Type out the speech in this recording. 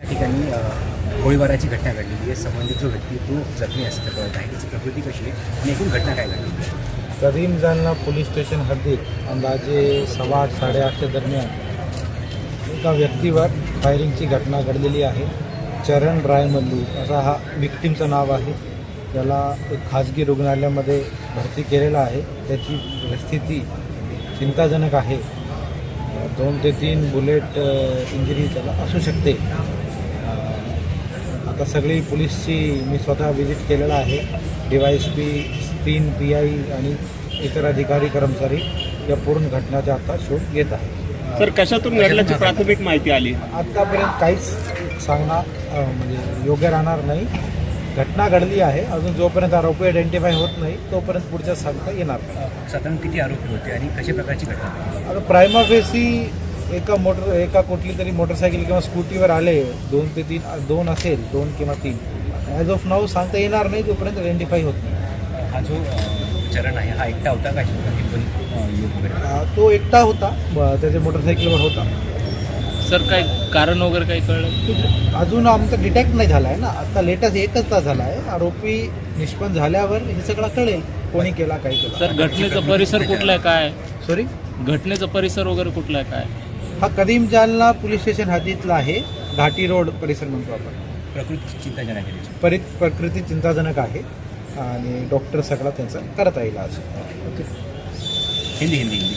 त्या ठिकाणी गोळीबाराची घटना घडलेली आहे. संबंधित जो व्यक्ती तो जखमी असं आहे त्याची प्रकृती कशी आहे? आणि एकूण घटना काय घडलेली आहे करीम जालना पोलीस स्टेशन हद्दीत अंदाजे सव्वा आठ साडेआठच्या दरम्यान एका व्यक्तीवर फायरिंगची घटना घडलेली आहे. चरण रायमल्लू असा हा विक्टीमचं नाव आहे. त्याला एक खाजगी रुग्णालयामध्ये भरती केलेला आहे. त्याची परिस्थिती चिंताजनक आहे. दोन ते तीन बुलेट इंजरी त्याला असू शकते. आता सगळी पोलीसची मी स्वतः व्हिजिट केलेला आहे. डी वाय एस पी तीन पी आय आणि इतर अधिकारी कर्मचारी या पूर्ण घटनाचा आता शोध घेत आहे सर कशातून घडल्याची प्राथमिक माहिती आली? आत्तापर्यंत काहीच सांगणं अ, म्हणजे योग्य राहणार नाही. घटना घडली आहे. अजून जोपर्यंत आरोपी आयडेंटिफाय होत नाही तोपर्यंत पुढच्या सांगता येणार साधारण किती आरोपी होते आणि कशा प्रकारची घटना आता प्रायमा फेसी एका मोटर एका कुठली तरी मोटरसायकल किंवा स्कूटीवर आले दोन ते तीन दोन असेल दोन किंवा तीन. ॲज ऑफ नाऊ सांगता येणार नाही जोपर्यंत आयडेंटिफाय होत नाही. हा जो चरण आहे हा एकटा होता का? तो एकटा होता त्याच्या मोटरसायकलवर होता. सर काय कारण वगैरे काही कळलं? अजून आमचं डिटेक्ट नाही झाला आहे ना. आता लेटेस्ट एकच तास झाला आहे आरोपी निष्पन्न झाल्यावर हे सगळं कळेल. कोणी केला काय केला. सर घटनेचा परिसर कुठला आहे? काय? सॉरी घटनेचा परिसर वगैरे कुठला आहे? काय? हा कदीम जालना पोलीस स्टेशन हद्दीतला आहे घाटी रोड परिसर म्हणतो आपण. प्रकृती चिंताजनक आहे. परि प्रकृती चिंताजनक आहे आणि डॉक्टर सगळा त्यांचा करता येईल आज. ओके हिंदी हिंदी हिंदी.